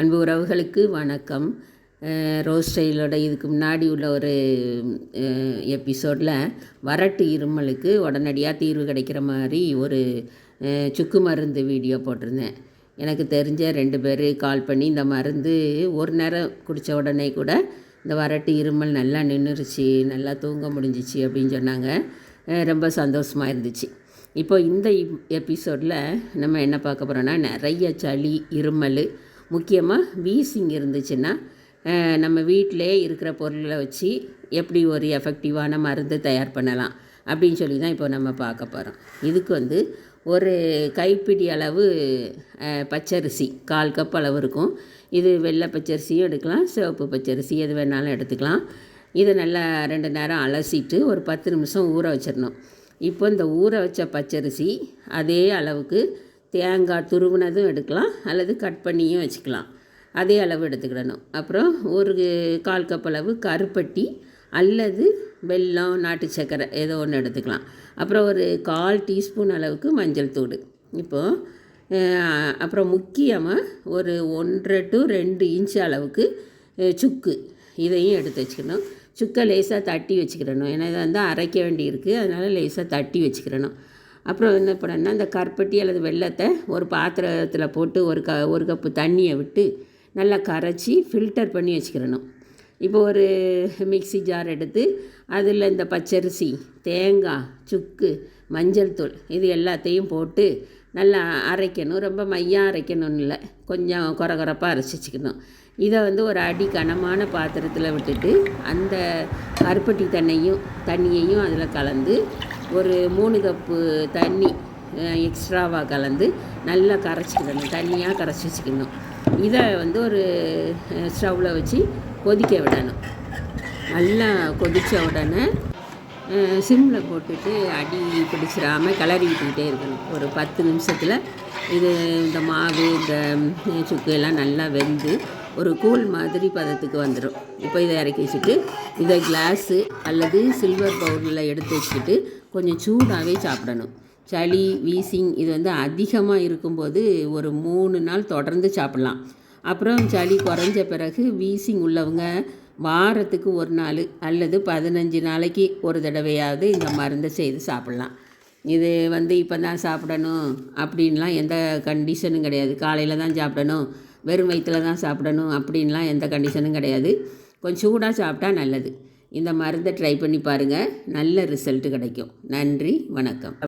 அன்பு உறவுகளுக்கு வணக்கம். ரோஸ் ஸ்டைலோட இதுக்கு முன்னாடி உள்ள ஒரு எபிசோடில் வறட்டு இருமலுக்கு உடனடியாக தீர்வு கிடைக்கிற மாதிரி ஒரு சுக்கு மருந்து வீடியோ போட்டிருந்தேன். எனக்கு தெரிஞ்ச ரெண்டு பேர் கால் பண்ணி இந்த மருந்து ஒரு நேரம் குடித்த உடனே கூட இந்த வறட்டு இருமல் நல்லா நின்றுருச்சு நல்லா தூங்க முடிஞ்சிச்சு அப்படின்னு சொன்னாங்க. ரொம்ப சந்தோஷமாக இருந்துச்சு. இப்போ இந்த எபிசோடில் நம்ம என்ன பார்க்க போகிறோன்னா நிறைய சளி இருமல் முக்கியமாக வீசிங் இருந்துச்சுன்னா நம்ம வீட்டிலே இருக்கிற பொருளை வச்சு எப்படி ஒரு எஃபெக்டிவான மருந்து தயார் பண்ணலாம் அப்படின்னு சொல்லி தான் இப்போ நம்ம பார்க்க போகிறோம் இதுக்கு வந்து ஒரு கைப்பிடி அளவு பச்சரிசி கால் கப் அளவு இருக்கும். இது வெள்ளை பச்சரிசியும் எடுக்கலாம் சிவப்பு பச்சரிசி எது வேணாலும் எடுத்துக்கலாம். இதை நல்லா ரெண்டு நேரம் அலசிட்டு ஒரு பத்து நிமிஷம் ஊற வச்சிடணும். இப்போ இந்த ஊற வச்ச பச்சரிசி அதே அளவுக்கு தேங்காய் துருவினதும் எடுக்கலாம் அல்லது கட் பண்ணியும் வச்சுக்கலாம். அதே அளவு எடுத்துக்கிடணும். அப்புறம் ஒரு கால் கப் அளவு கருப்பட்டி அல்லது வெல்லம் நாட்டு சர்க்கரை ஏதோ ஒன்று எடுத்துக்கலாம். அப்புறம் ஒரு கால் டீஸ்பூன் அளவுக்கு மஞ்சள் தூள். இப்போது அப்புறம் முக்கியமாக ஒரு ஒன்றரை டு ரெண்டு இன்ச் அளவுக்கு சுக்கு. இதையும் எடுத்து வச்சுக்கணும். சுக்கை லேசாக தட்டி வச்சுக்கிடணும். ஏன்னா இதை வந்து அரைக்க வேண்டியிருக்கு. இருக்குது அதனால் லேசாக தட்டி வச்சுக்கிடணும். அப்புறம் என்ன பண்ணணும்னா அந்த கருப்பட்டி அல்லது வெள்ளத்தை ஒரு பாத்திரத்தில் போட்டு ஒரு க ஒரு கப்பு தண்ணியை விட்டு நல்லா கரைச்சி ஃபில்டர் பண்ணி வச்சுக்கிறணும். இப்போ ஒரு மிக்சி ஜார் எடுத்து அதில் இந்த பச்சரிசி தேங்காய் சுக்கு மஞ்சள் தூள் இது எல்லாத்தையும் போட்டு நல்லா அரைக்கணும். ரொம்ப மையாக அரைக்கணும்னு இல்லை கொஞ்சம் குறை குறப்பாக அரைச்சி வச்சுக்கணும். இதை வந்து ஒரு அடி கனமான பாத்திரத்தில் விட்டுட்டு அந்த கருப்பட்டி தண்ணியும் தண்ணியையும் அதில் கலந்து ஒரு மூணு கப்பு தண்ணி எக்ஸ்ட்ராவாக கலந்து நல்லா கரைச்சிக்கிடணும். தண்ணியாக கரைச்சி வச்சுக்கணும். இதை வந்து ஒரு ஸ்டவ்வில் வச்சு கொதிக்க விடணும். நல்லா கொதித்த உடனே சிம்மில் போட்டுட்டு அடி பிடிச்சிடாமல் கிளறி விட்டுக்கிட்டே இருக்கணும். ஒரு பத்து நிமிஷத்தில் இது இந்த மாவு இந்த சுக்கு எல்லாம் நல்லா வெந்து ஒரு கூழ் மாதிரி பதத்துக்கு வந்துடும் இப்போ இதை இறக்கி வச்சுட்டு இதை கிளாஸு அல்லது சில்வர் பவுலில் எடுத்து வச்சுக்கிட்டு கொஞ்சம் சூடாகவே சாப்பிடணும். சளி வீசிங் இது வந்து அதிகமாக இருக்கும்போது ஒரு மூணு நாள் தொடர்ந்து சாப்பிட்லாம். அப்புறம் சளி குறைஞ்ச பிறகு வீசிங் உள்ளவங்க வாரத்துக்கு ஒரு நாள் அல்லது பதினஞ்சு நாளைக்கு ஒரு தடவையாவது இந்த மருந்தை செய்து சாப்பிட்லாம். இது வந்து இப்போ தான் சாப்பிடணும் அப்படின்லாம் எந்த கண்டிஷனும் கிடையாது. காலையில் தான் சாப்பிடணும். வெறும் வயிற்றில் தான் சாப்பிடணும் அப்படின்லாம் எந்த கண்டிஷனும் கிடையாது. கொஞ்சம் சூடாக சாப்பிட்டா நல்லது. இந்த மருந்தை ட்ரை பண்ணி பாருங்கள் நல்ல ரிசல்ட்டு கிடைக்கும். நன்றி வணக்கம்.